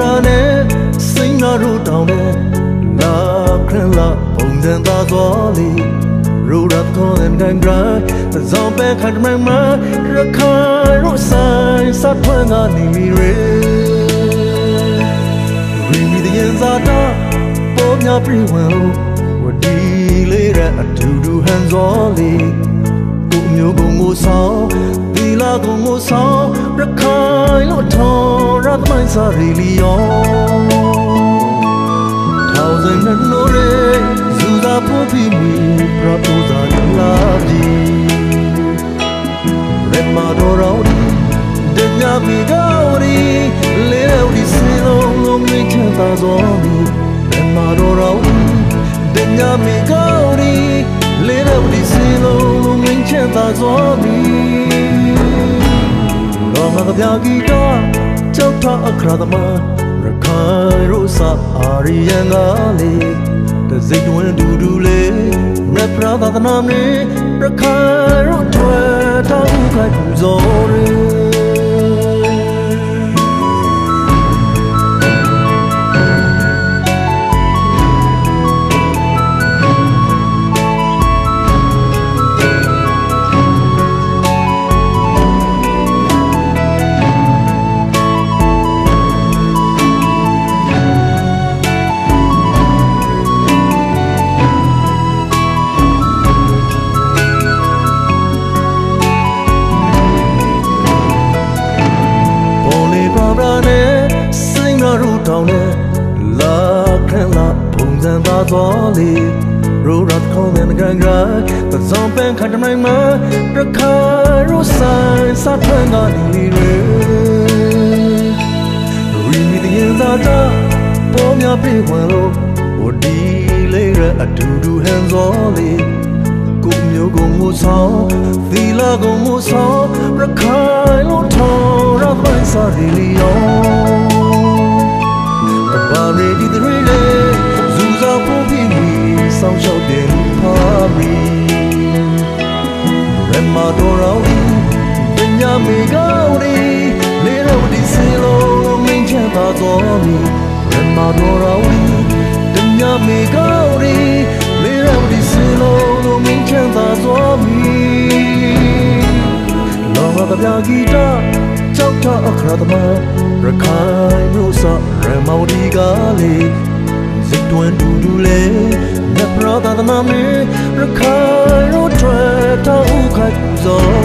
လာရူတောင်းတဲ့လာခရလာပုံစံသားသွားလေရူရတ်ကောန်ကန်ဂရိုင်းဇောင်းပဲခတ်မမရခိုင်ရဆိုင်စတ်ဖွင့်ကနေမီရေရီမီတဲ့ရင်စားတာပေါ်များပြေဝင်လို့ဝဒီလေးတဲ့အတူတူဟန်စောလေးကိုမျိုးကိုငိုဆောင်ဒီ လာကိုငိုဆောင်ရခိုင်လို့ထော်ရတ်မိုင်းစားရီလီယော thousand and no re zuza popi mi proposa la di re ma do ra ri de nya mi ga ri le ri se lo lo mi chen ta zo mi re ma do ra ri de nya mi ga ri le ri se lo lo mi chen ta zo mi lo ma ga gi ta chau tha akra da ma ခိုင်ရိုးစာအာရီယန်ကလေတစိတ်တွင်ဒူဒူလေးရပရာသာသနာမီရခိုင်ရိုးထွဲတောင်းခိုင်ပူဇော်ရေတောင်း လာပုံစံသားသွားလေရိုရတ်ခေါင်းနဲ့ကန်ကပဇွန်ပန်ခတ်မိုင်းမှာရခါရိုဆိုင်စတ်ဖန်ကနေလေရီမီတဲ့ရင်သာတာပေါ်များပြေဝင်လို့ဟိုဒီလေးရအတူတူဟန် ညာမေကောင်းဒီလေရောဒီစီလုံးမင်းချမ်းသာတော်မီရမတော်ရောင်းပညာမေကောင်းဒီလေရောဒီစီလုံးမင်းချမ်းသာတော်မီလောကပြဂီတာကြောက်တာအခရသမရခိုင်မျိုးစရမော်ဒီကလေးစစ်တွင်ဒူဒူလေးနပရသာသနာမီရခိုင်ရိုးထွဲတောက်ခိုက်ဇော်ရဲရခိုင်လာတော်ရိုးခိုက်ဇော်